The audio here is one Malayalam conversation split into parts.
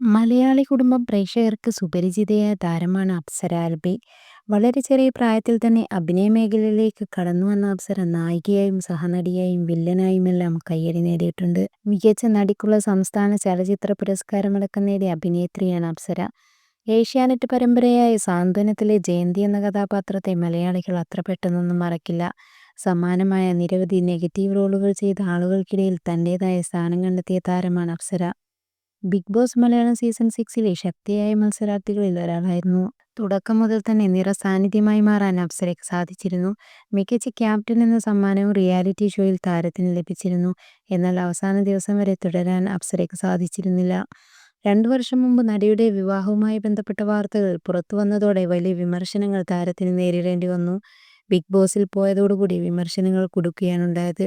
മലയാളി കുടുംബം പ്രേക്ഷകർക്ക് സുപരിചിതയായ താരമാണ് അപ്സര ആൽബി. വളരെ ചെറിയ പ്രായത്തിൽ തന്നെ അഭിനയ മേഖലയിലേക്ക് കടന്നുവന്ന അപ്സര നായികയായും സഹനടിയായും വില്ലനായുമെല്ലാം കയ്യടി നേടിയിട്ടുണ്ട്. മികച്ച നടിക്കുള്ള സംസ്ഥാന ചലച്ചിത്ര പുരസ്കാരമടക്കം നേടിയ അഭിനേത്രിയാണ് അപ്സര. ഏഷ്യാനെറ്റ് പരമ്പരയായ സാന്ത്വനത്തിലെ ജയന്തി എന്ന കഥാപാത്രത്തെ മലയാളികൾ അത്ര പെട്ടെന്നൊന്നും മറക്കില്ല. സമാനമായ നിരവധി നെഗറ്റീവ് റോളുകൾ ചെയ്ത ആളുകൾക്കിടയിൽ തന്റേതായ സ്ഥാനം കണ്ടെത്തിയ താരമാണ് Apsara. Big Boss Malayalam season സിക്സിലെ ശക്തിയായ മത്സരാർത്ഥികളിൽ ഒരാളായിരുന്നു. തുടക്കം മുതൽ തന്നെ നിറസാന്നിധ്യമായി മാറാൻ അപ്സരയ്ക്ക് സാധിച്ചിരുന്നു. മികച്ച ക്യാപ്റ്റൻ എന്ന സമ്മാനവും റിയാലിറ്റി ഷോയിൽ താരത്തിന് ലഭിച്ചിരുന്നു. എന്നാൽ അവസാന ദിവസം വരെ തുടരാൻ അപ്സരയ്ക്ക് സാധിച്ചിരുന്നില്ല. രണ്ടു വർഷം മുമ്പ് നടിയുടെ വിവാഹവുമായി ബന്ധപ്പെട്ട വാർത്തകൾ പുറത്തു വന്നതോടെ വലിയ വിമർശനങ്ങൾ താരത്തിന് നേരിടേണ്ടി വന്നു. ബിഗ് ബോസിൽ പോയതോടുകൂടി വിമർശനങ്ങൾ കുടുക്കുകയാണുണ്ടായത്.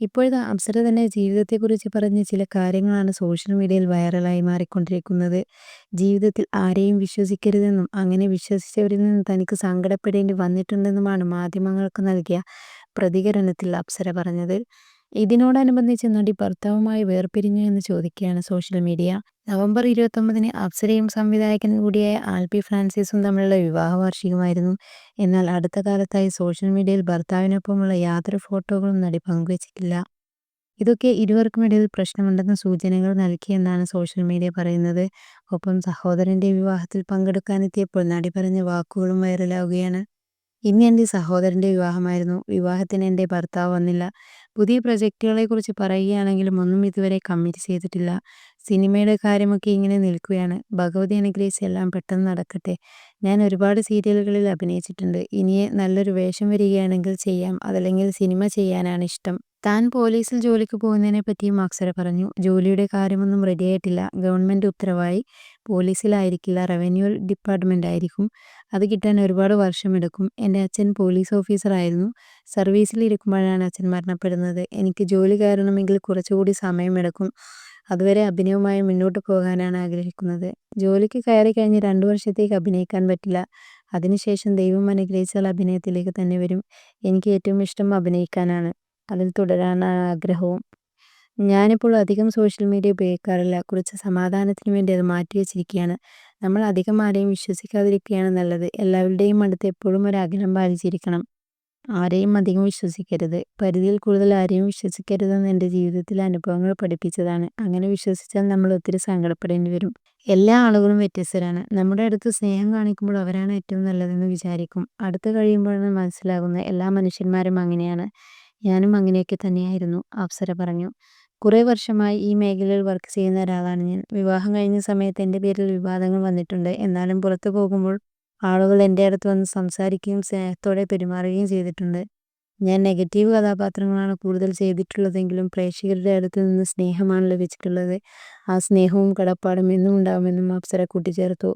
ഇപ്പോഴിതാ അപ്സര തന്നെ ജീവിതത്തെക്കുറിച്ച് പറഞ്ഞ ചില കാര്യങ്ങളാണ് സോഷ്യൽ മീഡിയയിൽ വൈറലായി മാറിക്കൊണ്ടിരിക്കുന്നത്. ജീവിതത്തിൽ ആരെയും വിശ്വസിക്കരുതെന്നും അങ്ങനെ വിശ്വസിച്ചവരിൽ നിന്ന് തനിക്ക് സങ്കടപ്പെടേണ്ടി വന്നിട്ടുണ്ടെന്നുമാണ് മാധ്യമങ്ങൾക്ക് നൽകിയ പ്രതികരണത്തിൽ അപ്സര പറഞ്ഞത്. ഇതിനോടനുബന്ധിച്ച് നടി ഭർത്താവുമായി വേർപിരിഞ്ഞു എന്ന് ചോദിക്കുകയാണ് സോഷ്യൽ മീഡിയ. നവംബർ ഇരുപത്തൊമ്പതിന് അപ്സരയും സംവിധായകൻ കൂടിയായ ആൽബി ഫ്രാൻസിസും തമ്മിലുള്ള വിവാഹ വാർഷികമായിരുന്നു. എന്നാൽ അടുത്ത കാലത്തായി സോഷ്യൽ മീഡിയയിൽ ഭർത്താവിനൊപ്പമുള്ള യാതൊരു ഫോട്ടോകളും നടി പങ്കുവച്ചിട്ടില്ല. ഇതൊക്കെ ഇരുവർക്കുമിടയിൽ പ്രശ്നമുണ്ടെന്ന സൂചനകൾ നൽകിയെന്നാണ് സോഷ്യൽ മീഡിയ പറയുന്നത്. ഒപ്പം സഹോദരന്റെ വിവാഹത്തിൽ പങ്കെടുക്കാനെത്തിയപ്പോൾ നടി പറഞ്ഞ വാക്കുകളും വൈറലാവുകയാണ്. ഇന്ന് എന്റെ സഹോദരന്റെ വിവാഹമായിരുന്നു. വിവാഹത്തിന് എന്റെ ഭർത്താവ് വന്നില്ല. പുതിയ പ്രൊജക്ടുകളെക്കുറിച്ച് പറയുകയാണെങ്കിലും ഒന്നും ഇതുവരെ കമ്മിറ്റ് ചെയ്തിട്ടില്ല. സിനിമയുടെ കാര്യമൊക്കെ ഇങ്ങനെ നിൽക്കുകയാണ്. ഭഗവതി അനുഗ്രഹിച്ച് എല്ലാം പെട്ടെന്ന് നടക്കട്ടെ. ഞാൻ ഒരുപാട് സീരിയലുകളിൽ അഭിനയിച്ചിട്ടുണ്ട്. ഇനിയെ നല്ലൊരു വേഷം വരികയാണെങ്കിൽ ചെയ്യാം. അതല്ലെങ്കിൽ സിനിമ ചെയ്യാനാണ് ഇഷ്ടം. താൻ പോലീസിൽ ജോലിക്ക് പോകുന്നതിനെപ്പറ്റിയും അക്സര പറഞ്ഞു. ജോലിയുടെ കാര്യമൊന്നും റെഡിയായിട്ടില്ല. ഗവൺമെന്റ് ഉത്തരവായി. പോലീസിലായിരിക്കില്ല റവന്യൂ ഡിപ്പാർട്ട്മെന്റായിരിക്കും. അത് കിട്ടാൻ ഒരുപാട് വർഷമെടുക്കും. എന്റെ അച്ഛൻ പോലീസ് ഓഫീസറായിരുന്നു. സർവീസിൽ ഇരിക്കുമ്പോഴാണ് അച്ഛൻ മരണപ്പെടുന്നത്. എനിക്ക് ജോലി കയറണമെങ്കിൽ കുറച്ചുകൂടി സമയമെടുക്കും. അതുവരെ അഭിനയവുമായി മുന്നോട്ട് പോകാനാണ് ആഗ്രഹിക്കുന്നത്. ജോലിക്ക് കയറിക്കഴിഞ്ഞ് രണ്ടു വർഷത്തേക്ക് അഭിനയിക്കാൻ പറ്റില്ല. അതിനുശേഷം ദൈവം അനുഗ്രഹിച്ചാൽ അഭിനയത്തിലേക്ക് തന്നെ വരും. എനിക്ക് ഏറ്റവും ഇഷ്ടം അഭിനയിക്കാനാണ്. അതിൽ തുടരാനാണ് ആഗ്രഹവും. ഞാനിപ്പോൾ അധികം സോഷ്യൽ മീഡിയ ഉപയോഗിക്കാറില്ല. കുറച്ച് സമാധാനത്തിന് വേണ്ടി അത് മാറ്റിവച്ചിരിക്കുകയാണ്. നമ്മൾ അധികം ആരെയും വിശ്വസിക്കാതിരിക്കുകയാണ് നല്ലത്. എല്ലാവരുടെയും അടുത്ത് എപ്പോഴും ഒരു അകലം പാലിച്ചിരിക്കണം. ആരെയും അധികം വിശ്വസിക്കരുത്. പരിധിയിൽ കൂടുതൽ ആരെയും വിശ്വസിക്കരുതെന്ന് എന്റെ ജീവിതത്തിലെ അനുഭവങ്ങൾ പഠിപ്പിച്ചതാണ്. അങ്ങനെ വിശ്വസിച്ചാൽ നമ്മൾ ഒത്തിരി സങ്കടപ്പെടേണ്ടി വരും. എല്ലാ ആളുകളും വ്യത്യസ്തരാണ്. നമ്മുടെ അടുത്ത് സ്നേഹം കാണിക്കുമ്പോൾ അവരാണ് ഏറ്റവും നല്ലതെന്ന് വിചാരിക്കും. അടുത്ത് കഴിയുമ്പോഴാണ് മനസ്സിലാകുന്നത് എല്ലാ മനുഷ്യന്മാരും അങ്ങനെയാണ്. ഞാനും അങ്ങനെയൊക്കെ തന്നെയായിരുന്നു. അപ്സര പറഞ്ഞു. കുറേ വർഷമായി ഈ മേഖലയിൽ വർക്ക് ചെയ്യുന്ന ഒരാളാണ് ഞാൻ. വിവാഹം കഴിഞ്ഞ സമയത്ത് എന്റെ പേരിൽ വിവാദങ്ങൾ വന്നിട്ടുണ്ട്. എന്നാലും പുറത്ത് പോകുമ്പോൾ ആളുകൾ എന്റെ അടുത്ത് വന്ന് സംസാരിക്കുകയും സ്നേഹത്തോടെ പെരുമാറുകയും ചെയ്തിട്ടുണ്ട്. ഞാൻ നെഗറ്റീവ് കഥാപാത്രങ്ങളാണ് കൂടുതൽ ചെയ്തിട്ടുള്ളതെങ്കിലും പ്രേക്ഷകരുടെ അടുത്ത് നിന്ന് സ്നേഹമാണ് ലഭിച്ചിട്ടുള്ളത്. ആ സ്നേഹവും കടപ്പാടും എന്നും ഉണ്ടാകുമെന്നും അപ്സര കൂട്ടിച്ചേർത്തു.